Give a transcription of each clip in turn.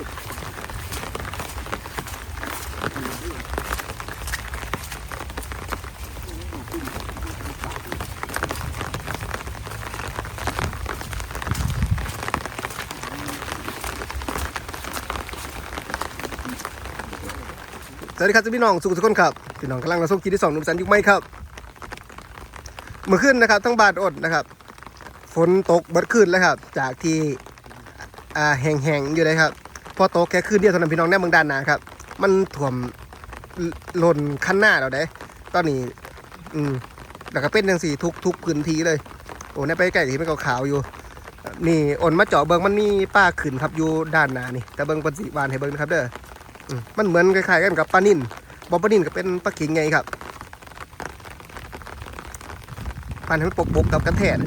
สวัสดีครับพี่น้องสุขทุกคนครับพี่น้องกำลังรับชมคลิปที่สองหนุ่มสันยุคไม่ครับ เมื่อคืนนะครับทั้งบาดอดนะครับ ฝนตกเบิดคืนแล้วครับ จากที่อ่าแห้งๆอยู่เลยครับ พอตแค่คืนเดียวเท่านั้นพี่น้องแน่เมืองด้านนาครับ มันถ่วมหล่นขั้นหน้าเราได้ตอนนี้ อืมแล้วก็เป็นจังสี่ทุกทุกพื้นที่เลย โอ้เนี่ยไปไก่ที่มันขาวๆอยู่ นี่อ่อนมาเจาะเบิงมันมีป้าขึ้นครับอยู่ด้านหน้านี่ แต่เบิงปนสีบานให้เบิงนะครับเด้ออืมมันเหมือนคล้ายๆกันกับปลานิ่นบอปลานิ่นก็เป็นปลาขิงไงครับปลาให้มันปกบกกับกันแทน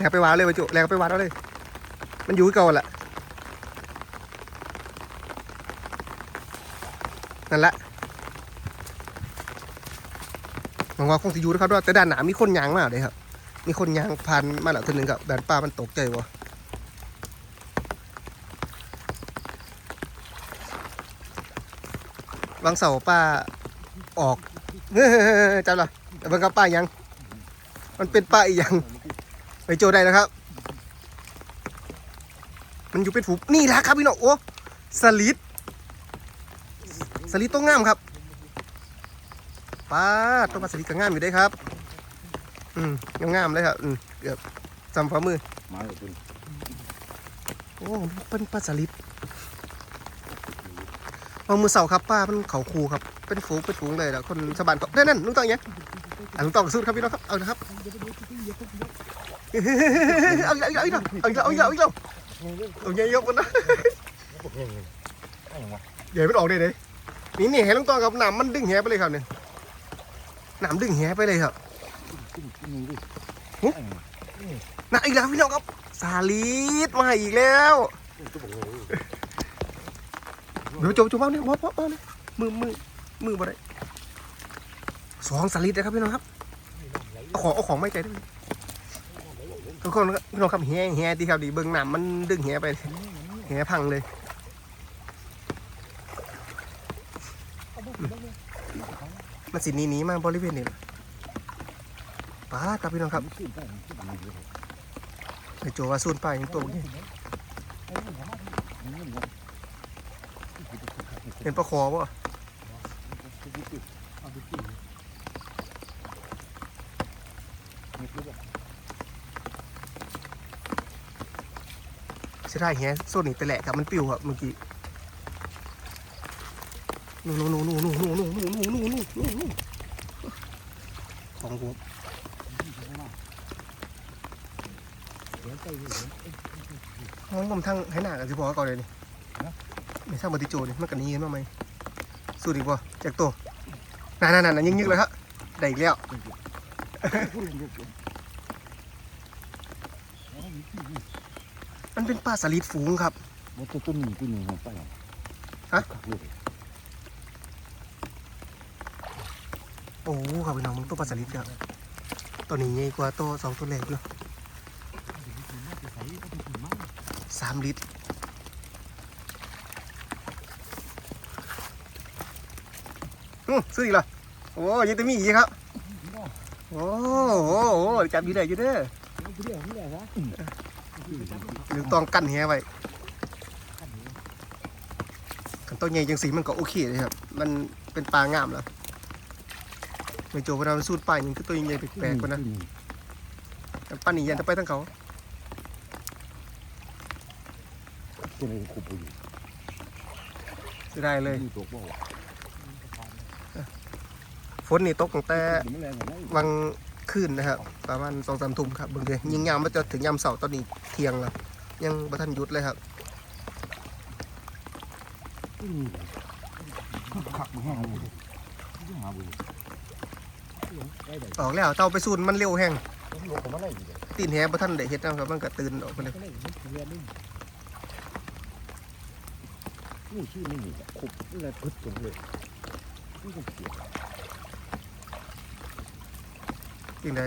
แลกไปวางเลยไปจุแลกไปวางเอาเลย มันอยู่ที่เก่าแหละนั่นแหละหวังว่าคงจะอยู่นะครับด้วยแต่ด้านหนามีคนยางมากเลยครับ มีคนยางพันมาแล้วทีนึงกับแบนปลามันตกใจวะวางเสาป้าออกจำละแต่เบิ่งกับป้ายัง มันเป็นป้าอีกยัง ไปโจได้นะครับ มันอยู่เป็นฝูนี่แหละครับพี่น้องโอ้สลิดสลิดต้องงามครับป้าตัวปลาสลิดก็งามอยู่ได้ครับ อืมงามๆเลยครับอืมเกือบจำฝ่ามือมาเลยคุณโอ้เป็นปลาสลิดเอามือเสาครับป้ามันเขาคูครับ เป็นฝูงเป็นฝูงเลยแล้วคนสะบันก็นั่นนั่นลุงตองยังอะลุงตองสู้ครับพี่น้องครับเอาละครับ เอาอีกแล้วเอาอีกแล้วเอาอีกแล้วเอาอีกแล้วเอาใหญ่ยกมันนะผมยังไงไอ้ยังวะใหญ่มันออกได้เลยนี่นี่แหลงตองครับหนามมันดึงแหไปเลยครับเนี่ยหนามดึงแหไปเลยครับขึ้นขึ้นดิหึไอ้ยังวะน่ะอีกแล้วพี่น้องครับ สาลิดมาอีกแล้วเดี๋ยวจมโจมเอาเนี่ยพอพอพอบเนี่ยมือมือมือบ่ได้สองสลิดนะครับพี่น้องครับเอาของเอาของไม่ใจได้วย ทุกคนพี่น้องครับแห่แห่ดีครับดีเบิ้งหนามมันดึงแห่ไปแห่พังเลยมันสิหนีหนีมาบริเวณนี้ป้าครับพี่น้องครับไปขึ้นไปเลยไอโจว่าซูนไปยังตัวนี้เป็นปลาคอป่ะ เสียดายแฮะโซนนี้แต่แหละครับมันปิวครับเมื่อกี้นู่นนู่นนู่นนู่นนู่นนู่นนู่นนู่นนู่นนู่นของผมองผมทั้งให้หนากันสิพอก่อนเลยนี่ไม่ทราบมาติโจนี่มันกันนี้กันบ้างไหมสู้ดีกว่าจากตัวนั่นนั่นนั่นยิงยิงเลยครับได้อีกแล้ว มันเป็นปลาสลิดฝูงครับว่าตัวต้นนี้ตัวนี้มันไปฮะโอ้ครับพี่น้องมึงตัวปลาสลิดครับตัวนี้ใหญ่กว่าตัวสองตัวแรกเนาะสามลิตรอืมซื้ออีกเหรอโอ้ยังจะมีอีกครับ โอ้โหโอ้จับดีได้อยู่เด้อ หรือต้องกั้นแหไว้ขันตัวใหญ่จังสีมันก็โอเคเลยครับ มันเป็นปลางามแล้วไม่โจเวลามันสูดปลาอย่างคือตัวใหญ่แปลกๆกว่านะแต่ปลาหนียันจะไปทั้งเขาตัวนี้คุบอยู่จะได้เลยตัวบ่ฝนนี่ตกตั้งแต่มันแรงกว่านั้นวัง คืนนะครับ ประมาณสองสามทุ่มครับเบิ่งเลยยิงยามมาจะถึงยามเสาร์ตอนนี้เที่ยงแล้วยังบัทันยุดเลยครับขักแห้งเลยออกแล้วเตาไปสูนมันเร็วแห้งตีนแหบัทันได้เฮ็ดนะครับมันก็ตื่นออกไปเลยนี่ชื่อไม่มีคุบนี่แหละพึดตรงเลยนี่ก็เกี่ยว จริงได้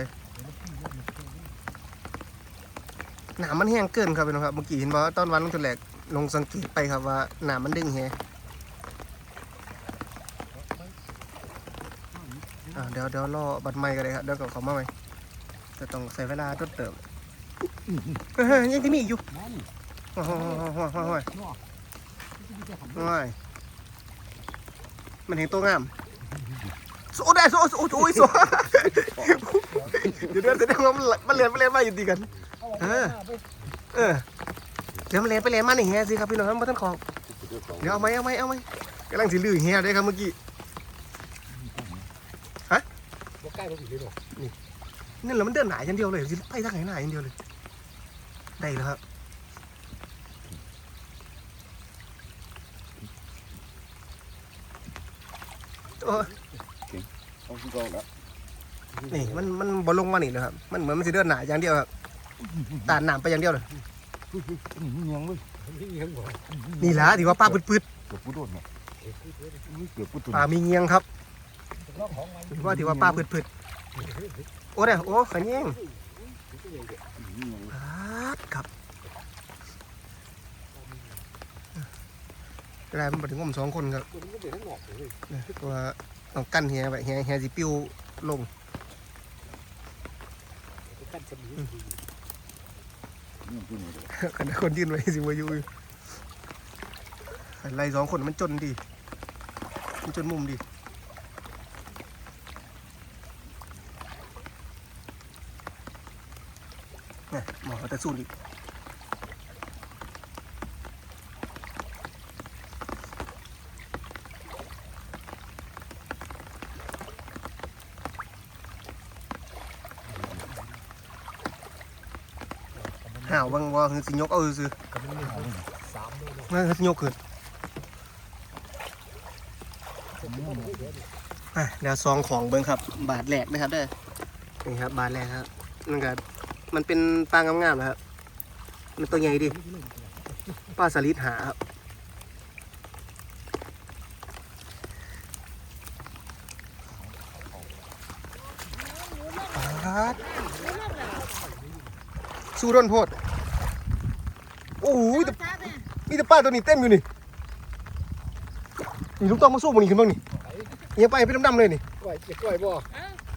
หนามมันแห้งเกินครับพี่น้องครับ เมื่อกี้เห็นว่าตอนวันลงทะเลกลงสังเกตไปครับว่าหนามมันดึงแฮอ่าเดี๋ยวเดี๋ยวรอบัตรใหม่กันเลยครับเดี๋ยวก็เขามาใหม่จะต้องใช้เวลาต้นเติมยังที่มีอีกอยู่นั่อ้โหโอ้โหโอ้โหเนาะโอ้ยมันเห็นตัวงามโอ้ได้โอ้โอ้โอ้ย เดี๋ยวเดี๋ยวแสดงว่ามันมันเรียนมันเรียนมาอยู่ดีกัน เออ เออ เดี๋ยวมันเรียนไปเรียนมาหนึ่งแฮสิครับพี่น้องครับมาท่านขอบเดี๋ยวเอาไหมเอาไหมเอาไหมกำลังสิลือแฮได้ครับเมื่อกี้บ่ใกล้บ่ผิดเลยเนาะนั่นแหละมันเดินหนาอย่างเดียวเลยสิไปทางไหนหนาอย่างเดียวเลย ได้แล้วครับโอ้ยเอาสิก่อนแล้ว นี่มันมันบอลลงมานี่เลยครับ มันเหมือนมันสิเดินหนาอย่างเดียวครับตานหนามไปอย่างเดียวเลยนี่มันยังเว้ยนี่ยังบ่นี่ละที่ว่าป้าพืดเกือบกูโดนเนาะเกือบกูตุนๆป้ามีเงียงครับลอกของมันที่ว่าที่ว่าป้าพืดๆโอ้เด้อโอ้ขะเงียงปาดครับกลายมันมาถึงผมสองคนครับตัวต้องกั้นเฮียไว้เฮียเฮียสิปิ้วลง กันสมีนี่คือนี่ขณะคนยืนไว้สิวาอยูไรสองคนมันจนดีมันจนมุมดีนี่หมอแต่สู้อีกห่า วบางว่าคือสิยกเอาซื่อนั่นคือสิยกขึ้นอะเดี๋ยวซองของเบิ้งครับ บาทแรกนะครับเด้อนี่ครับ บาทแรกครับนั่นก็มันเป็นปลางามๆนะครับ มันตัวใหญ่ดิปลาสลิดหาครับปาดสู้ร่นโพด โอ้โหแต่มีแต่ ปลาตัวนี้เต็มอยู่นี่นี่ลูกต้องมาสู้มันนี่ขึ้นบ้างนี่เอียงไปเป็นดำๆเลยนี่กล้วยจะกล้วยบ่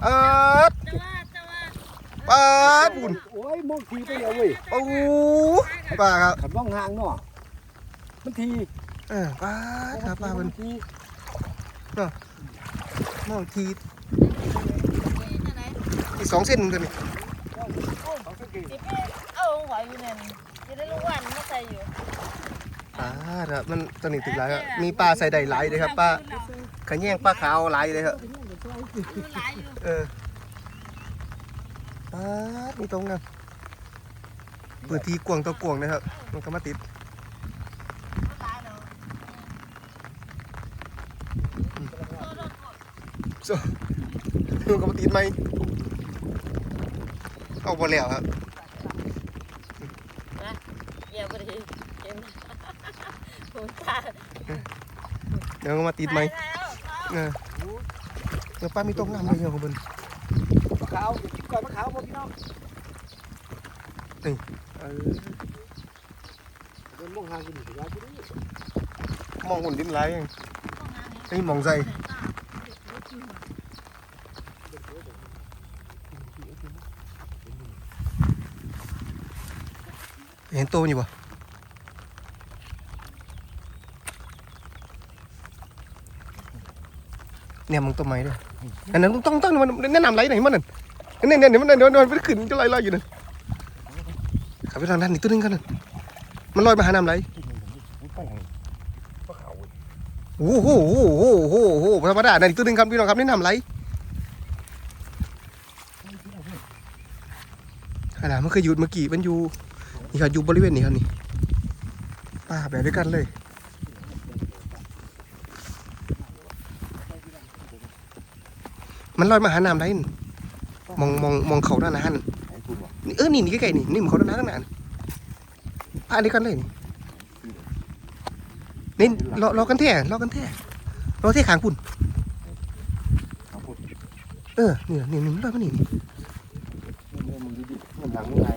เออจะว่าจะว่าปลาบุญโอ้ยมองทีไปแล้วเว้ยโอ้โหปลาครับขันว่างห่างเนาะมันทีเออปลาครับปลาเป็นทีมองทีจะไหนอีกสองเส้นกันนี่เขาสังเกตสิพี่เอาหอยอยู่นั่นจะได้รู้วันมาใส่อยู่ ปลาครับมันตัวนี้ติดหลายครับมีปลาใส่ใดหลายเลยครับปลาขะแยงปลาขาวหลายเลยครับมันหลายอยู่เออปลามีตรงนั้นเปิดทีกวางตัวกวางนะครับ มันก็มาติดมันหลายเนาะมันก็มาติดไหมเอาไปแล้วครับ เกี่ยวกันดิเก็บผมตา เดี๋ยวมันก็มาติดไหมแล้วเออเดี๋ยวป้ามีต้มน้ำเลยเนี่ยของเพิ่นมะขาวกินกล้วยมะขาวบ่พี่น้องเออมันมองห่างกันอยู่ว่าอยู่นี่มองหุ่นดินไหลยังนี่มองใจเห็นโตมันอยู่ปะ เนี่ยมึงต้นไม้ด้วยอันนั้นต้องต้องมันแนะนำไรหนมันนั่นเนี่ยเนี่ยเนี่ยมันเดี๋ยเดี๋ยมันขึ้นจะลอยลอยอยู่นั่นขับไปทางด้านนี้ตัวนึงกันนั่นมันลอยมาหาน้ำไหลไปหาขาวเว้ยโอ้โหโอ้โหโอ้โหโอ้โหธรรมดานั่นอีกตัวหนึงครับพี่น้องครับนี่นำไรขนาดมันเคยอยู่เมื่อกี้มันอยู่นี่ครับอยู่บริเวณนี้ครับนี่ป้าแบบด้วยกันเลย มันลอยมาหาน้ำไรนั่นมองมองมองเขาด้านหน้านั่นไอ้คุณวะนี่เออนี่นี่ใกล้ๆนี่นี่มองเขาด้านหน้าข้างหน้านี่ป้าด้วยกันเลยนี่นี่รอรอกันแท้รอกันแท้รอแท้ขางปุ่นเอาพูดเออนี่นี่นี่มันลอยมานี่นี่มันหลังมันไง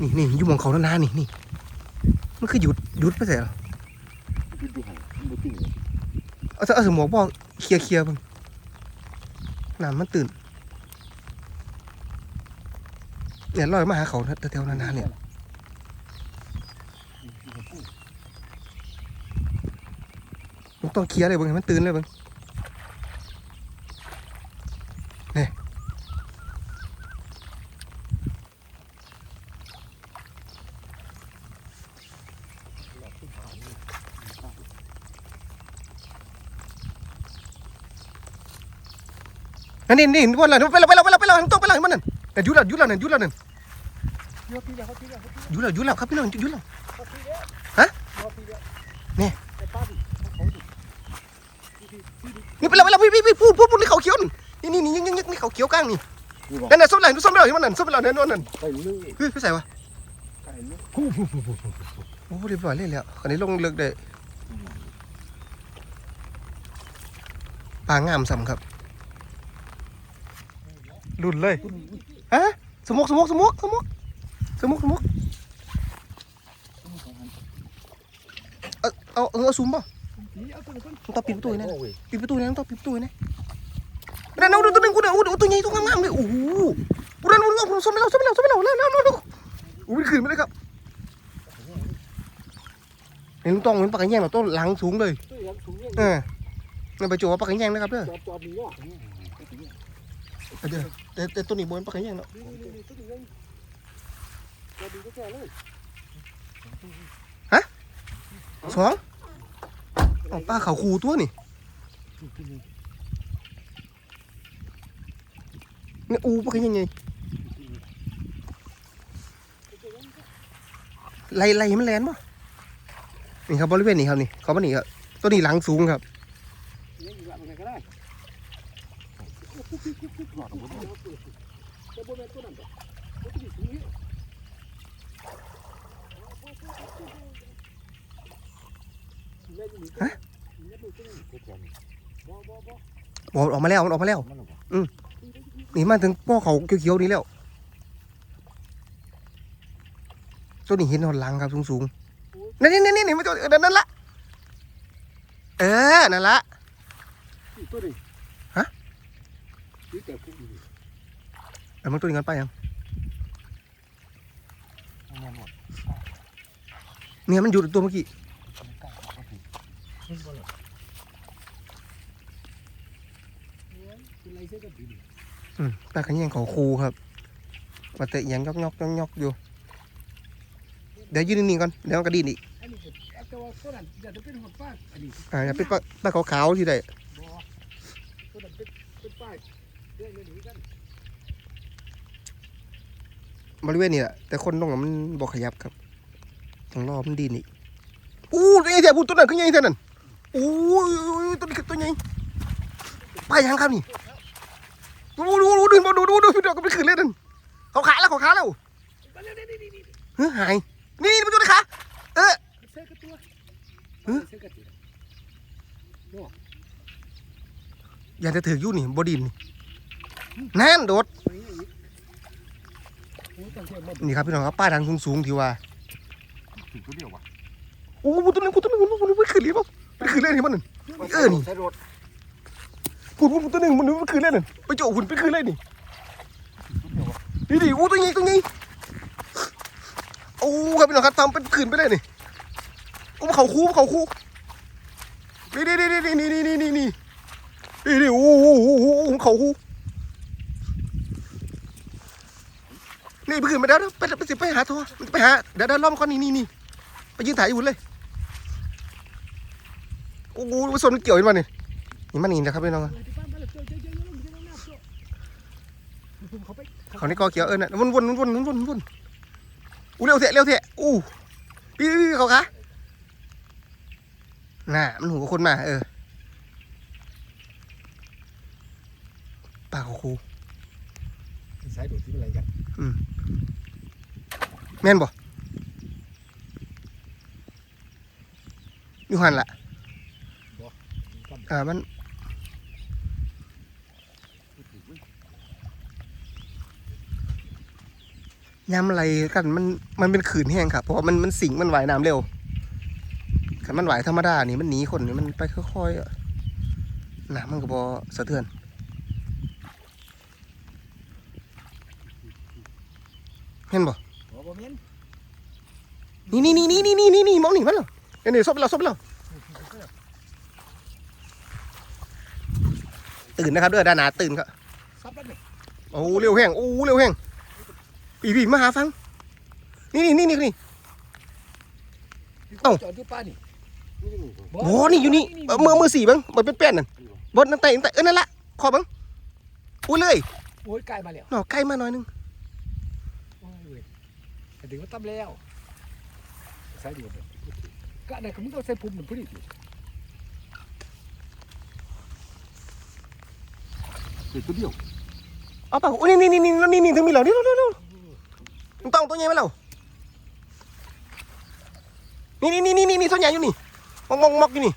นี่นี่อยู่หมองเขานานๆนี่นี่มันคือหยุดหยุดไปใส่หรอดูดูหันมันบ่ติ้งเลยเอาเอาสมองบอก เคลียร์เคลียร์บ้างน้ำมันตื่นเนี่ยลอยมาหาเขาแถวๆนานๆเนี่ยมันต้องเคลียร์เลยบ้างมันตื่นเลยบ้างนี่ นั่นนี่นี่วันละไปแล้วไปแล้วไปแล้วไปแล้วไปแล้วต้องไปแล้วมันนั่นแต่ยุดแล้วยุดแล้วนั่นยุดแล้วนั่นเดี๋ยวพี่เดี๋ยวเขาพี่เดี๋ยวเขาพี่ยุดแล้วยุดแล้วครับพี่น้องยุดแล้วเขาพี่เดี๋ยวฮะเดี๋ยวพี่เดี๋ยวนี่ไอ้ป้าดิเขาดิพี่พี่พี่ดินี่ไปแล้วไปแล้วพี่พี่พี่พูดพูดพูดนี่เขาเขียวนี่นี่นี่นี่นี่นี่เขาเขียวกลางนี่นี่บอกนั่นน่ะส้มไหลส้มไหลที่มันนั่นส้มไหลนั่นนั่นนั่นไปเลยเฮ้ยพี่ใส่วะไปเลยโอ้เรียบร้อยเลยแล้วคันนี้ลงเลือกได้ปลางามสำครับ รุ่นเลยฮะสมุกสมุกสมุกสมุกสมุกสมุกเอาเอาเออาซูมป่ะต้อนต้อปิดประตูนะปิดประตูนะต้องปิดประตูนะนั่นเอาตัวนึงกูเนี่ยโอ้ตัวใหญ่ตัวงามๆเลยโอ้โหกูนั่นกูนั่นกูส้มไปแล้วส้อมไปแล้วส้อมไปแล้วแล้วแล้วแล้วโอ้ยขึ้นไปเลยครับเห็นลุงตองเหมือนปากกระแยงเราต้นหลังสูงเลยเออนั่นไปโจว่าปากกระแยงนะครับเด้อจอนเดี๋ยว แต่แต่ตัวนี้บนปากกระแยงเนาะนี่นี่นี่ตัวนี้ยังจอดดีก็แค่เลยสองเอาป้าเขาคูตัวนี่นี่อูปากกระแยงไงไล่ไล่มันแลนป่ะนี่ครับบริเวณนี้ครับนี่เขามานี่ครับตัวนี้หลังสูงครับ ยังอยู่หลังไหนก็ได้ แต่บนนั้นตัวนั้นตัวนี้สูงเนี่ยฮะบอกออกมาแล้วมันออกมาแล้วมันหรอวะนี่มาถึงป้อเขาเขียวๆนี่แล้วตัวนี้เห็นหอนลังครับสูงๆนี่นี่นี่นี่มันตัวนั่นนั่นละเออนั่นละตัวนี้ฮะ เอามันตัวนี้กันไปยังเนี่ยมันอยู่ตัวเมื่อกี้ปาขันยังของครูครับมาเตะยังยอกยอกยอกยอกอยู่ เดี๋ยวยืนนิ่งก่อน เดี๋ยวกระดิ่งอีกอ่าเป็นปลาขาวๆที่ใดเป็ บริเวณนี้แหละแต่คนตรงนั้นมันบอกขยับครับต้องรอมันดีนอีกอู้ตัวใหญ่แท้พูดตัวนั้นคือใหญ่แท้นั่นอู้ยตัวนี้ตัวใหญ่ไปยังครับนี่ดูดูดูดูดูดูดูพี่ดอกก็ไปขึ้นเลยนั่นเขาขาแล้วเขาขาแล้วนี่นี่นี่นี่เฮ้ยหายนี่นี่มันตัวไหนขาเออเส้นกับตัวเส้นกับตัวอยากจะถืออยู่นี่บดินนี่ นั่นโดดโอ้ตั้งแต่หมดนี่ครับพี่น้องครับป้ายทางสูงๆที่ว่าถึงตัวเดียววะโอ้พูดตัวนึงพูดตัวนึงมันมันไปขึ้นเลยป่ะไปขึ้นเลยนี่มันนั่นเออนี่ใส่รถพูดพูดตัวนึงมันไปขึ้นเลยนั่นไปโจหุ่นไปขึ้นเลยนี่นี่ดิโอ้ตัวใหญ่ตัวใหญ่โอ้ครับพี่น้องครับทำเป็นขึ้นไปเลยนี่โอ้เขาคู่เขาคู่นี่นี่นี่นี่นี่นี่นี่นี่นี่นี่โอ้โหโอ้โหโอ้โหเขาคู่ นี่ไปขึ้นไปแล้วไปไปสิไปหาทัวไปหาเดี๋ยวเดี๋ยวล้อมก่อนนี่นี่นี่ไปยืนถ่ายอยู่เลยโอ้โหส่วนมันเกี่ยวกันมาเนี่ยนี่มันนี่นะครับพี่น้องที่บ้านมาแล้วเจอเจอเจอลงเจอลงน้ำตัวผมเขาในกอเขียวเออน่ะวนวนวนวนวนวนอู้เร็วเถะเร็วเถะอู้พี่พี่เขาคะน่ะมันหูกับคนมาเออปากเขาคูสายโดดที่อะไรกัน แม่นบ่อยู่หันละอ่ามันยำอะไรกันมันมันเป็นขืนแห้งครับเพราะว่ามันมันสิงมันไหวน้ำเร็วขันมันไหวธรรมดานี่มันหนีคนนี่มันไปค่อยๆอะน้ำมันก็บอสะเทือน เห็นบ่หัวบ่แม่นนี่นี่นี่นี่นี่นี่นี่มองนี่มันเหรอเดี๋ยวนี่ซบไปแล้วซบไปแล้วตื่นนะครับเด้อด้านหนาตื่นครับซับแล้วนี่โอ้เร็วแห้งโอ้เร็วแห้งปีปีมาหาฟัง นี่นี่นี่นี่นี่ เอ้า จอดอยู่ป้านี่โอ้นี่อยู่นี่เออมือมือสี่บังบนเป็นแป้นนั่นบนนั่นแต่นั่นแต่เออนั่นละขอบังอุ้ยเลยโอ้ยใกล้มาแล้วหน่อใกล้มาหน่อยนึงโอ้ยเว้ย ดึงมาตั้แล้วใส่ดีกว่าก็ไหนก็มึงเอาใส่ปุ่มหนึ่งพุ่นอีกเด็กเดียวเอาป่ะอู้ยนี่นี่นี่นี่นี่ถึงมีเหล่านี่เร็วเร็วมึงต้องตัวใหญ่ไหมเรานี่นี่นี่นี่นี่ตัวใหญ่อยู่นี่มองมองมองอยู่นี่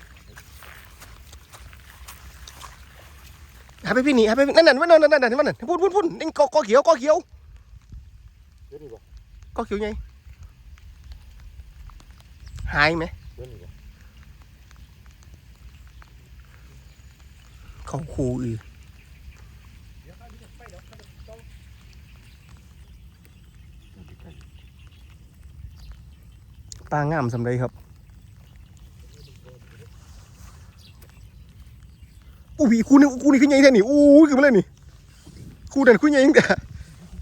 หาไปพี่นี่หาไปนั่นนั่นนั่นนั่นนั่นนั่นันพูดพูดพูดนี่กอเขียวกอเขียวเดี๋ยวนี่บอก อเขียวไงหายไหมเดี๋ยวนี้บ่เขาคูอือปลางามสำไรครับอู้วีคู่นึงคู่นี้ขึ้นยังไงนี่อู้ขึ้นมาเลยนี่คู่เด่นขึ้นยังไงเด้อ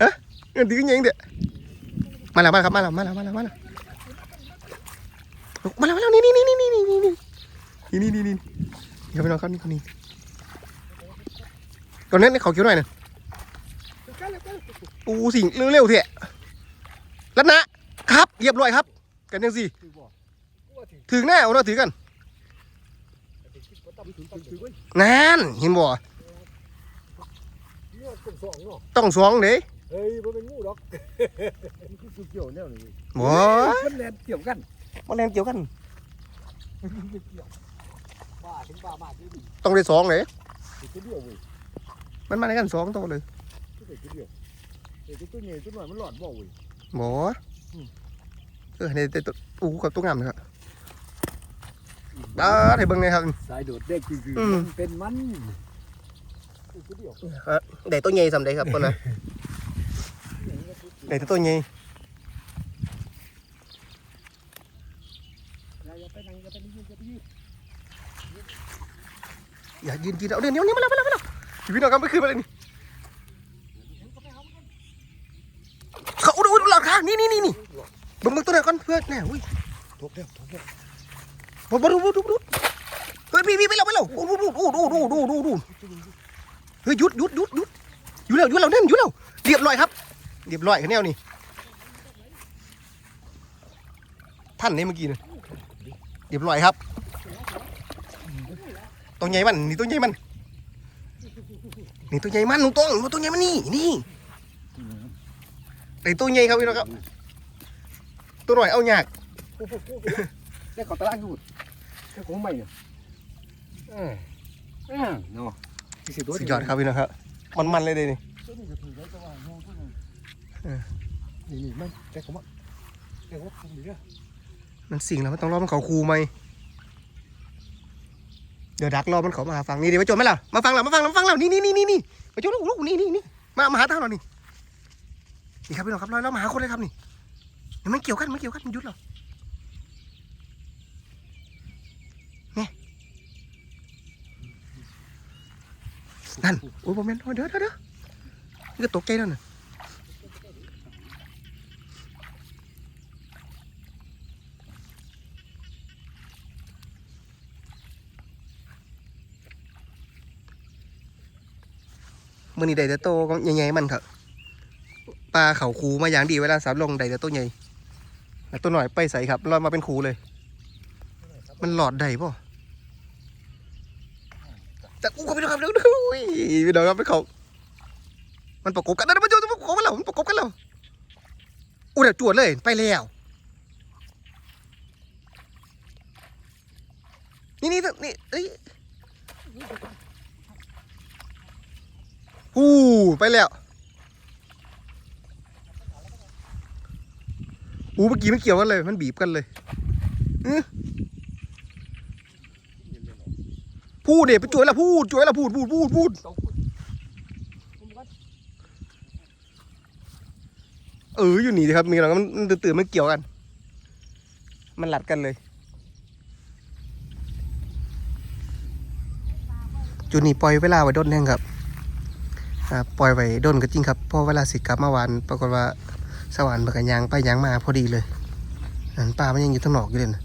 ฮะเงินดีขึ้นยังไงเด้อ มาแล้วมาแล้วครับมาแล้วมาแล้วมาแล้วมาแล้วมาแล้วมาแล้วนี่นี่นี่นี่นี่นี่นี่นี่นี่นี่นี่เดี๋ยวไปนอนเขานี่คนนี้ตอนนั้นเขาเขียวหน่อยน่ะปูสิงเร็วๆเถอะแล้วนะครับเรียบร้อยครับ กันยังสิถือบ่กูว่าถือถึงแน่เอาเราถือกันนั่นเห็นบ่นี่ว่าเป็นสองเนาะต้องสองเด้เฮ้ยบ่เป็นงูดอก มันคือสุดเกี่ยวแนวนี้บ่มันแลนเกี่ยวกันมันแรงเกี่ยวกันมันไม่เกี่ยวบ้าถึงบ้ามาที่นี่ต้องได้สองเลยเด็กตัวเดียวเว้ยมันมาในกันสองตัวเลยเด็กตัวเดียวเด็กตัวใหญ่ตัวน้อยมันหลอดบ่เว้ยบ่เออในแต่ตัวอู้กับตัวงามเลยครับบ้าให้เบิ่งเลยครับสายโดดเด็กคืออืมเป็นมันเด็กตัวเดียวได้ตัวใหญ่สำได้ครับคนน่ะได้แต่ตัวใหญ่ อย่ายืนยืนเอาเดี๋ยวนี้มาแล้วมาแล้วมาแล้วชีวิตเรากำไม่คืนมาเลยนี่เขาอุดอุดหลอกคางนี่นี่นี่นี่บังบังตัวไหนก่อนเพื่อนแน่อุ้ยตกเดียวตกเดียวบดูดูดูดูเฮ้ยพี่พี่ไปแล้วไปแเราดูดูดูดูดูดูดูเฮ้ยหยุดหยุดหยุดหยุดอยู่แล้วอยู่แล้วเนี่ยอยู่แล้วเรียบร้อยครับ เรียบร้อยแนวนี่ท่านนี่เมื่อกี้เนี่ยเรียบร้อยครับ ตัวใหญ่มันนี่ตัวใหญ่มันนี่ตัวใหญ่มันลุงต้องตัวใหญ่มันนี่นี่ไอตัวใหญ่ครับพี่น้องครับ ตัวหน่อยเอายากได้ขอตารางอยู่แค่ของใหม่เนี่ยเออเออเนาะที่สิตัวสุดยอดครับพี่น้องครับ มันมันๆเลยเดนี่ตัวนี้ก็ถือไว้แต่ว่าโง่เท่านั้นนี่นี่มันแค่ของมันแค่ของมันดีนะมันสิ่งแล้วมันต้องรอมันเขาคูไหมเดี๋ยวดักรอมันเขามาหาฟังนี่เดี๋ยวมาจดไหมล่ะมาฟังแล้วมาฟังแล้วมาฟังแล้วนี่นี่นี่นี่นี่มาจดลูกลูกนี่นี่นี่มามาหาทางเรานี่นี่ครับพี่น้องครับรอยเรามาหาคนเลยครับนี่เดี๋ยวมันเกี่ยวกันมันเกี่ยวกันมันยุดเราเนี่ยนั่นโอ้ยโมเมนต์เดี๋ยวเดี๋ยวเดี๋ยวนี่ก็ตกใจแล้วน่ะ มื่อนี้ได้แต่โตก็ใหญ่ๆมันครับปลาเขาคูมาอย่างดีเวลาสามลงได้แต่ตัวใหญ่แต่ตัวหน่อยไปใส่ครับลอยมาเป็นคูเลย มันหลอดได้ป่ะแต่อู้เขาไปดูครับดูดูอุ้ยพี่น้องครับไปเขามันประกบกันนะมันโยนมันประกบกันแล้วมันประกบกันแล้วอู้เดี๋ยวจวดเลยไปแล้วนี่นี่นี่เอ้ย ฮู้ไปแล้วอู้เมื่อกี้มันเกี่ยวกันเลย มันบีบกันเลยพูดเด็ไปจ่วยละพูดจ่วยละพูดพูดพูดพูดเอออยู่นี่ครับมีอะไรมันมันตื่นมันเกี่ยวกัน มันหลัดกันเลยจุดนี้ปล่อยเวลาไว้ด้นแห้งครับ ปล่อยไว้ด้นก็จริงครับเพราะเวลาสิกลับมาวานปรากฏว่าสวรรค์มันก็ยางไปยางมาพอดีเลยนั่นปลามันยังอยู่ทั้งหนอกอยู่เลยนะ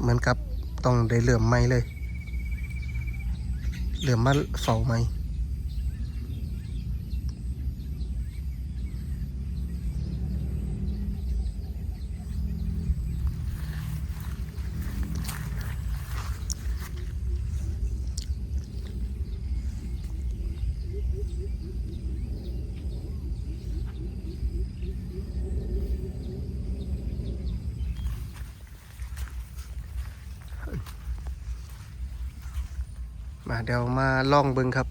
เหมือนกับต้องได้เหลื่อมไม้เลย เหลื่อมมาเฝ้าไม้ มาเดี๋ยวมาล่องเบิงครับ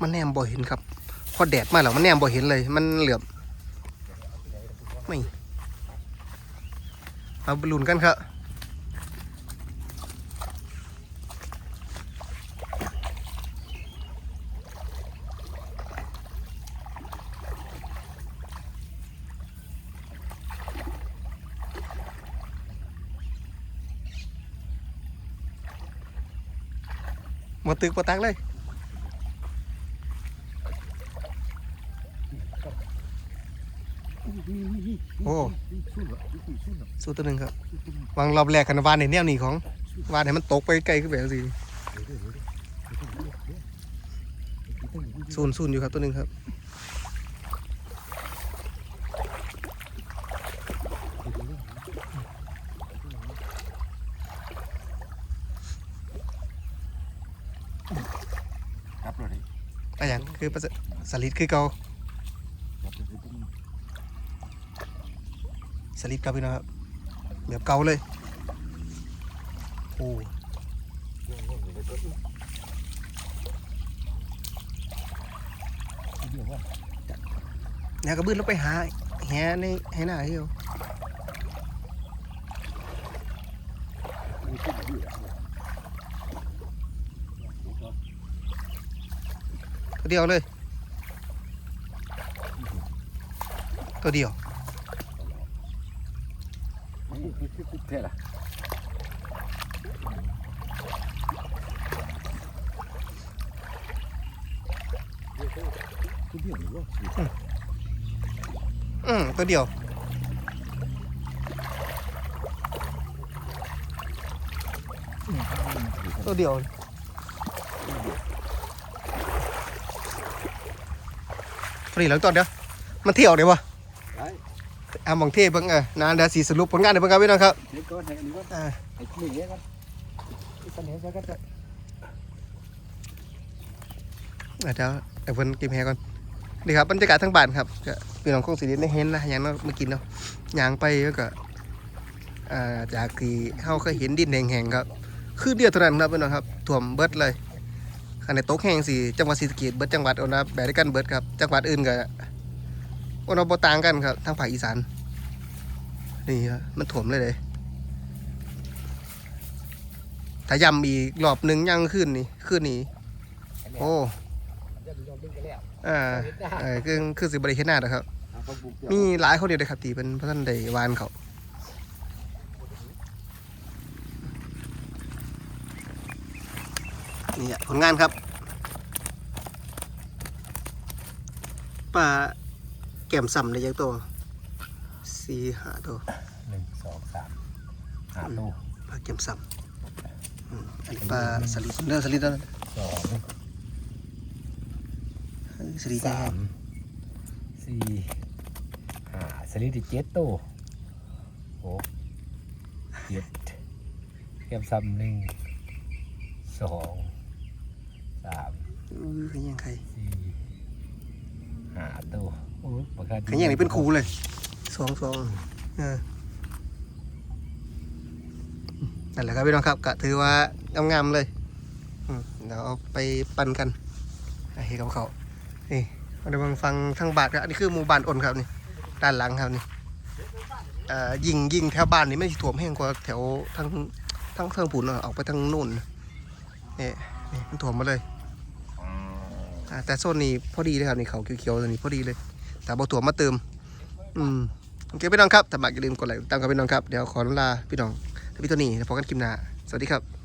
มันแนมบ่เห็นครับ พอแดดมาแล้วมันแนมบ่เห็นเลย มันเหลือบไม่ เอาบอลลูนกันครับ มาตึกหมาตักเลยโอ้สู้เหสู้สู้เหรอสู้ตัวหนึ่งครับวางรอบแรกกันวานในแนวนี้ของวานให้มันตกไปไกลขึ้นแบบสิซูนซูนอยู่ครับตัวหนึ่งครับเลย อะไรอย่างคือประ สลิดคือเกาสลิดครับพี่น้องครับแบบเกาเลยโอ้เนี่ยกระบื้นแล้วไปหาแหในแหหน้าเที่ยวเดียวเลย ตัวเดียวเท่ละตัวเดียวหรือว่าอืมตัวเดียวตัวเดียวฟรีแล้วตอนเดียวมันเที่ยวเดี๋ยววะไอ้ อะมองเท่เพิ่งเออนานเดี๋ยวสีสรุปผลงานเดี๋ยวเพิ่งครับพี่น้องครับเด็กก้อนไหนอันนี้ก็อ่าไอ้หนึ่งเนี้ยกันเสนอไปก็จะเดี๋ยวไอ้เพิ่นก็บแฮก่อนนี่ครับบรรยากาศทั้งบ้านครับก็พี่น้องคงสิได้เห็นนะอย่างนั้นเมื่อกี้เนาะย่างไปแล้วก็อ่าจากที่เขาเคยเห็นดินแห้งๆครับคือเดียวเท่านั้นครับพี่น้องครับท่วมเบิดเลยขณะตกแห้งสิจังหวัดศรีสะเกษเบิดจังหวัดเอานะแบบเดียกันเบิดครับจังหวัดอื่นก็ โอนาบต่างกันครับทางภาคอีสานนี่ครับมันถ่วมเลยเลยถ้ายำอีกรอบหนึ่งยังขึ้นนี่ขึ้นนี่โอ้อ่าเออคือคือสิบริเฮ็ดหน้าเด้อครับ มีหลายคนเดียวเลยครับตีเป็นพระท่านใดวานเขานี่ผลงานครับปลา แก้มซ้ำได้ยังตัวสี่หาตัวหนึ่งสองสามห้าตัวปลาแก้มซ้ำอืมอันนี้ปลาสลิดเนื้อสลิดแล้วนะสองสลิดสามสี่ห้าสลิดอีกเจ็ดตัวหกเจ็ดเก็บซ้ำหนึ่งสองสามอุ้ยขยังใครสี่ห้าตัว โอ้ยปกติขยังนี่เป็นครูเลยสองสองเออนั่นแหละครับพี่น้องครับก็ถือว่างามๆเลยอืมเดี๋ยวเอาไปปั่นกันอะเห็นกับเขานี่มาดูฟังฟังทางบ้านครับอันนี้คือหมู่บ้านอ่อนครับนี่ด้านหลังครับนี่เอ่อยิงยิงแถวบ้านนี่ไม่ถ่วมแห้งกว่าแถวทางทางเทิงผุนเนาะออกไปทางนู่นนี่นี่มันถ่วมมาเลยอ่าแต่โซนนี้พอดีเลยครับนี่เขาเขียวๆตัวนี้พอดีเลย แต่บ่ถ่วมาเติม อืมโอเคพี่น้องครับถ้าบากอย่าลืมกดไลค์ติดตามกับพี่น้องครับ เดี๋ยวขอลาพี่น้องพี่ตัวนี้แล้วพบกันคลิปหน้า สวัสดีครับ